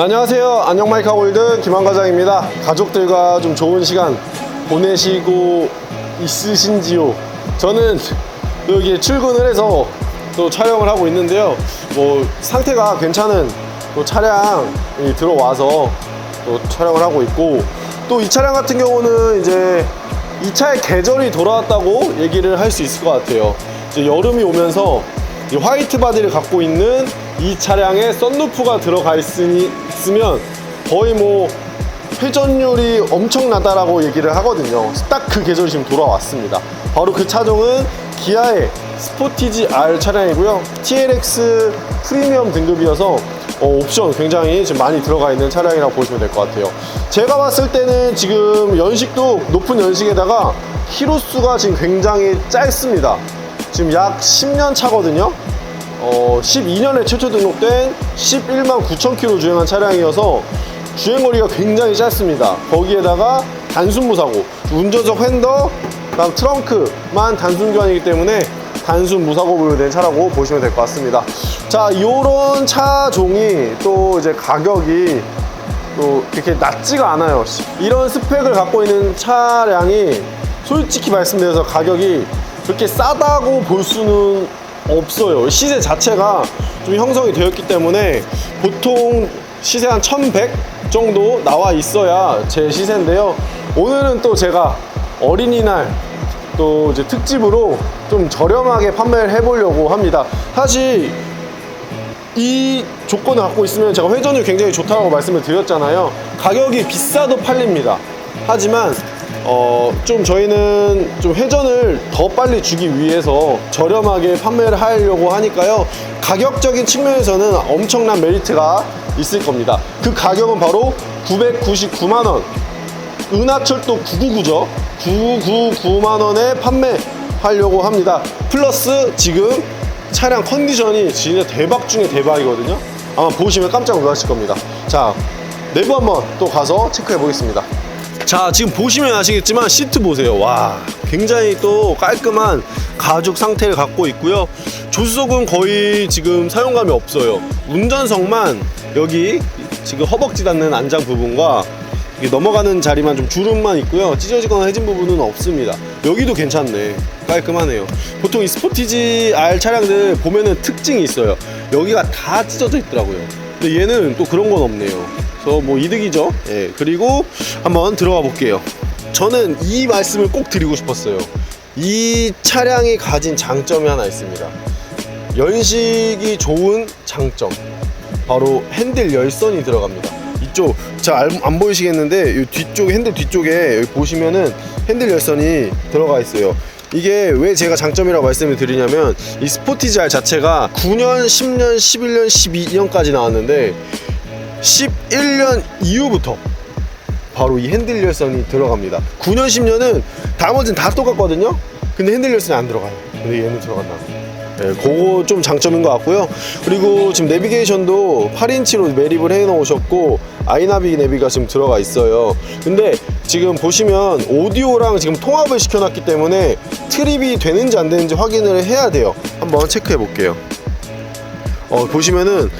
안녕하세요. 안녕 마이카 골든 김한 과장입니다. 가족들과 좀 좋은 시간 보내시고 있으신지요? 저는 여기 출근을 해서 또 촬영을 하고 있는데요. 뭐 상태가 괜찮은 또 차량이 들어와서 또 촬영을 하고 있고 또 이 차량 같은 경우는 이제 이 차의 계절이 돌아왔다고 얘기를 할 수 있을 것 같아요. 이제 여름이 오면서 이 화이트 바디를 갖고 있는 이 차량에 썬루프가 들어가 있으니, 있으면 거의 뭐 회전율이 엄청나다라고 얘기를 하거든요. 딱 그 계절이 지금 돌아왔습니다. 바로 그 차종은 기아의 스포티지 R 차량이고요. TLX 프리미엄 등급이어서 어, 옵션 굉장히 지금 많이 들어가 있는 차량이라고 보시면 될 것 같아요. 제가 봤을 때는 지금 연식도 높은 연식에다가 키로수가 지금 굉장히 짧습니다. 지금 약 10년 차거든요. 어, 12년에 최초 등록된 11만 9천 킬로 주행한 차량이어서 주행거리가 굉장히 짧습니다. 거기에다가 단순 무사고, 운전석 핸더, 그다음 트렁크만 단순 교환이기 때문에 단순 무사고로 된 차라고 보시면 될 것 같습니다. 자, 요런 차종이 또 이제 가격이 또 그렇게 낮지가 않아요. 이런 스펙을 갖고 있는 차량이 솔직히 말씀드려서 가격이 그렇게 싸다고 볼 수는 없어요. 시세 자체가 좀 형성이 되었기 때문에 보통 시세 한 1100 정도 나와 있어야 제 시세인데요. 오늘은 또 제가 어린이날 또 이제 특집으로 좀 저렴하게 판매를 해보려고 합니다. 사실 이 조건을 갖고 있으면 제가 회전율 굉장히 좋다고 말씀을 드렸잖아요. 가격이 비싸도 팔립니다. 하지만 어, 좀 저희는 좀 회전을 더 빨리 주기 위해서 저렴하게 판매를 하려고 하니까요. 가격적인 측면에서는 엄청난 메리트가 있을 겁니다. 그 가격은 바로 999만원. 은하철도 999죠. 999만원에 판매하려고 합니다. 플러스 지금 차량 컨디션이 진짜 대박 중에 대박이거든요. 아마 보시면 깜짝 놀라실 겁니다. 자, 내부 한번 또 가서 체크해 보겠습니다. 자, 지금 보시면 아시겠지만 시트 보세요. 와, 굉장히 또 깔끔한 가죽 상태를 갖고 있고요. 조수석은 거의 지금 사용감이 없어요. 운전석만 여기 지금 허벅지 닿는 안장 부분과 넘어가는 자리만 좀 주름만 있고요. 찢어지거나 해진 부분은 없습니다. 여기도 괜찮네. 깔끔하네요. 보통 이 스포티지 R 차량들 보면은 특징이 있어요. 여기가 다 찢어져 있더라고요. 근데 얘는 또 그런 건 없네요. 그래서 뭐 이득이죠. 예. 그리고 한번 들어가 볼게요. 저는 이 말씀을 꼭 드리고 싶었어요. 이 차량이 가진 장점이 하나 있습니다. 연식이 좋은 장점. 바로 핸들 열선이 들어갑니다. 이쪽 잘안 보이시겠는데 이 뒤쪽 핸들 뒤쪽에 여기 보시면은 핸들 열선이 들어가 있어요. 이게 왜 제가 장점이라고 말씀을 드리냐면 이 스포티지 R 자체가 9년, 10년, 11년, 12년까지 나왔는데 11년 이후부터 바로 이 핸들 열선이 들어갑니다. 9년, 10년은 나머지는 다 똑같거든요. 근데 핸들 열선이 안 들어가요. 근데 얘는 들어간다. 네, 그거 좀 장점인 것 같고요. 그리고 지금 내비게이션도 8인치로 매립을 해 놓으셨고 아이나비 내비가 지금 들어가 있어요. 근데 지금 보시면 오디오랑 지금 통합을 시켜놨기 때문에 트립이 되는지 안 되는지 확인을 해야 돼요. 한번 체크해 볼게요. 어, 보시면은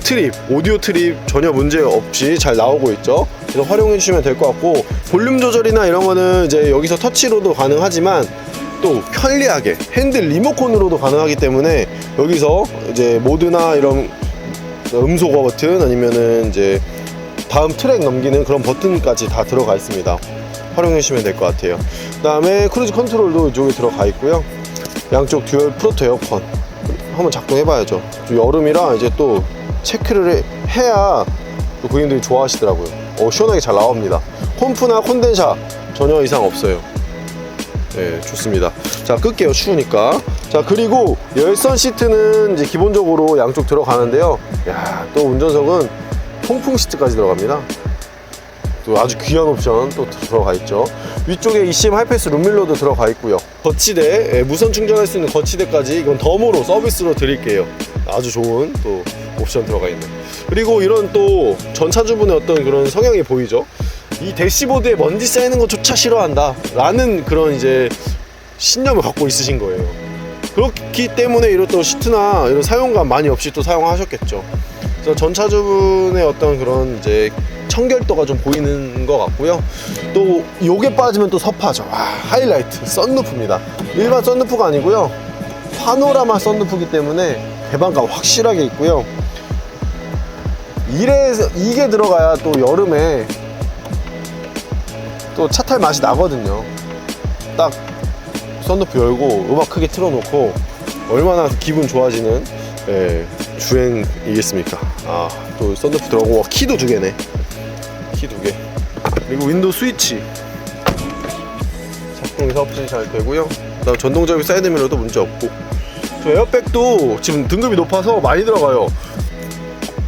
트립, 오디오 트립 전혀 문제 없이 잘 나오고 있죠. 그래서 활용해 주시면 될 것 같고 볼륨 조절이나 이런 거는 이제 여기서 터치로도 가능하지만 또 편리하게 핸들 리모컨으로도 가능하기 때문에 여기서 이제 모드나 이런 음소 버튼 아니면은 이제 다음 트랙 넘기는 그런 버튼까지 다 들어가 있습니다. 활용해 주시면 될 것 같아요. 그 다음에 크루즈 컨트롤도 이쪽에 들어가 있고요. 양쪽 듀얼 프로토 에어컨 한번 작동해 봐야죠. 여름이라 이제 또 체크를 해- 해야 또 고객님들이 좋아하시더라고요. 어, 시원하게 잘 나옵니다. 홈프나 콘덴사 전혀 이상 없어요. 네, 좋습니다. 자, 끌게요. 추우니까. 자, 그리고 열선 시트는 이제 기본적으로 양쪽 들어가는데요. 야, 또 운전석은 통풍 시트까지 들어갑니다. 또 아주 귀한 옵션 또 들어가 있죠. 위쪽에 ECM 하이패스 룸밀러도 들어가 있고요. 거치대, 예, 무선 충전할 수 있는 거치대까지 이건 덤으로 서비스로 드릴게요. 아주 좋은 또 옵션 들어가 있네. 그리고 이런 또 전차주분의 어떤 그런 성향이 보이죠. 이 대시보드에 먼지 쌓이는 것조차 싫어한다. 라는 그런 이제 신념을 갖고 있으신 거예요. 그렇기 때문에 이런 또 시트나 이런 사용감 많이 없이 또 사용하셨겠죠. 그래서 전차주분의 어떤 그런 이제 청결도가 좀 보이는 것 같고요. 또 요게 빠지면 또 섭하죠. 와, 하이라이트 썬루프입니다. 일반 썬루프가 아니고요. 파노라마 썬루프기 때문에 배방감 확실하게 있고요. 이래서 이게 들어가야 또 여름에 또 차 탈 맛이 나거든요. 딱 썬루프 열고 음악 크게 틀어놓고 얼마나 기분 좋아지는 예, 주행이겠습니까? 아, 또 썬루프 들어가고 와, 키도 두 개네. 키 두 개. 그리고 윈도우 스위치. 작동 사업질이 잘 되고요. 그다음 전동접이 사이드 미러도 문제 없고. 저 에어백도 지금 등급이 높아서 많이 들어가요.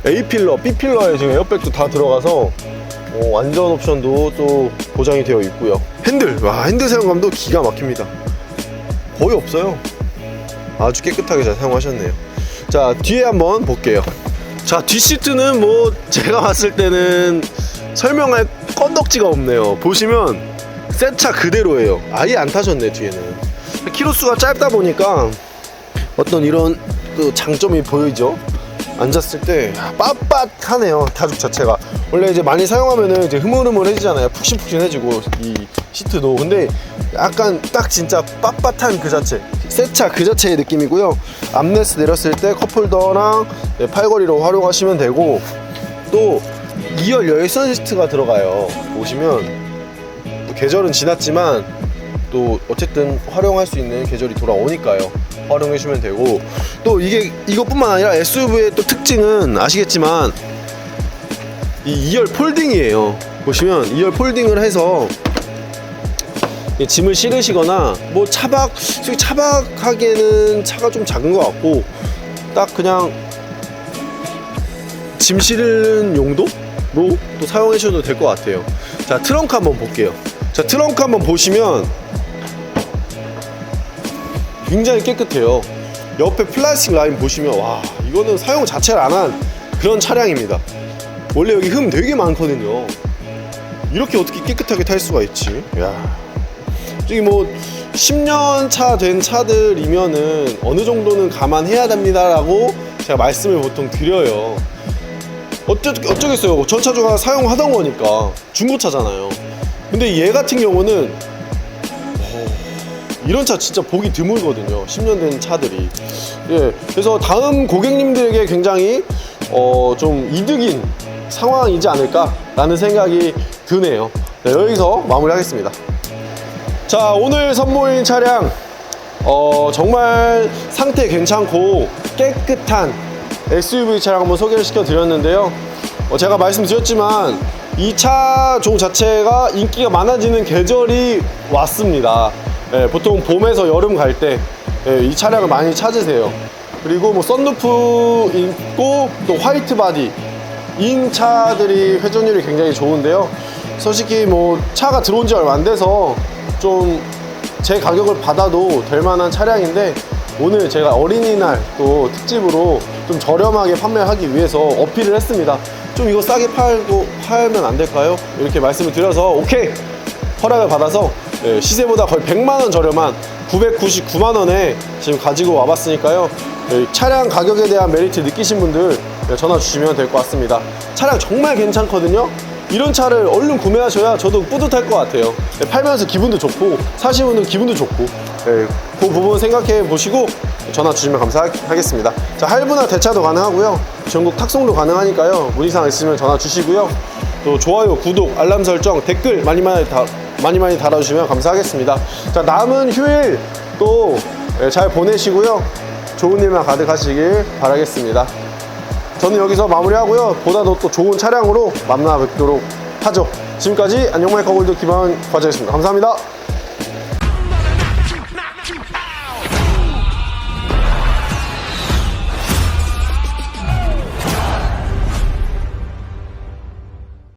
A 필러, B 필러에 지금 에어백도 다 들어가서 어, 완전 옵션도 또 보장이 되어 있고요. 핸들, 와 핸들 사용감도 기가 막힙니다. 거의 없어요. 아주 깨끗하게 잘 사용하셨네요. 자 뒤에 한번 볼게요. 자 뒷시트는 뭐 제가 봤을 때는 설명할 건덕지가 없네요. 보시면 새차 그대로예요. 아예 안 타셨네 뒤에는. 키로수가 짧다 보니까 어떤 이런 그 장점이 보이죠. 앉았을 때 빳빳하네요 타죽 자체가. 원래 이제 많이 사용하면은 이제 흐물흐물해지잖아요. 푹신푹신해지고 이 시트도. 근데 약간 딱 진짜 빳빳한 그 자체 새차그 자체의 느낌이고요. 암레스 내렸을 때 컵홀더랑 네, 팔걸이로 활용하시면 되고 또 2열 열선 시트가 들어가요. 보시면 또 계절은 지났지만 또 어쨌든 활용할 수 있는 계절이 돌아오니까요. 활용해 주시면 되고 또 이게 이것뿐만 아니라 SUV의 또 특징은 아시겠지만 이 2열 폴딩이에요. 보시면 2열 폴딩을 해서 이 짐을 실으시거나 뭐 차박 차박하기에는 차가 좀 작은 것 같고 딱 그냥 짐 실는 용도로 또 사용해 주셔도 될 것 같아요. 자 트렁크 한번 볼게요. 자 트렁크 한번 보시면 굉장히 깨끗해요. 옆에 플라스틱 라인 보시면 와 이거는 사용 자체를 안 한 그런 차량입니다. 원래 여기 흠 되게 많거든요. 이렇게 어떻게 깨끗하게 탈 수가 있지? 야. 저기 뭐 10년 차 된 차들이면은 어느 정도는 감안해야 됩니다라고 제가 말씀을 보통 드려요. 어쩌, 어쩌겠어요. 전차주가 사용하던 거니까 중고차잖아요. 근데 얘 같은 경우는 이런 차 진짜 보기 드물거든요. 10년 된 차들이. 예. 그래서 다음 고객님들에게 굉장히 어, 좀 이득인 상황이지 않을까 라는 생각이 드네요. 네, 여기서 마무리하겠습니다. 자, 오늘 선보인 차량 어, 정말 상태 괜찮고 깨끗한 SUV 차량 한번 소개를 시켜 드렸는데요. 어, 제가 말씀드렸지만 이 차 종 자체가 인기가 많아지는 계절이 왔습니다. 예, 보통 봄에서 여름 갈 때 이 차량을 많이 찾으세요. 그리고 뭐 썬루프 있고 또 화이트 바디 인 차들이 회전율이 굉장히 좋은데요. 솔직히 뭐 차가 들어온 지 얼마 안 돼서 좀 제 가격을 받아도 될 만한 차량인데 오늘 제가 어린이날 또 특집으로 좀 저렴하게 판매하기 위해서 어필을 했습니다. 좀 이거 싸게 팔고 팔면 안 될까요? 이렇게 말씀을 드려서 오케이 허락을 받아서 예, 시세보다 거의 100만 원 저렴한 999만 원에 지금 가지고 와봤으니까요. 예, 차량 가격에 대한 메리트 느끼신 분들 예, 전화 주시면 될 것 같습니다. 차량 정말 괜찮거든요. 이런 차를 얼른 구매하셔야 저도 뿌듯할 것 같아요. 예, 팔면서 기분도 좋고 사시는 기분도 좋고 예, 그 부분 생각해 보시고 전화 주시면 감사하겠습니다. 자 할부나 대차도 가능하고요. 전국 탁송도 가능하니까요. 문의사항 있으면 전화 주시고요. 또 좋아요, 구독, 알람 설정, 댓글 많이 많이 다, 많이 많이 달아주시면 감사하겠습니다. 자 남은 휴일 또 잘 보내시고요. 좋은 일만 가득하시길 바라겠습니다. 저는 여기서 마무리하고요. 보다 더또 좋은 차량으로 만나 뵙도록 하죠. 지금까지 안녕 마이커 골드 김한 과장이었습니다. 감사합니다.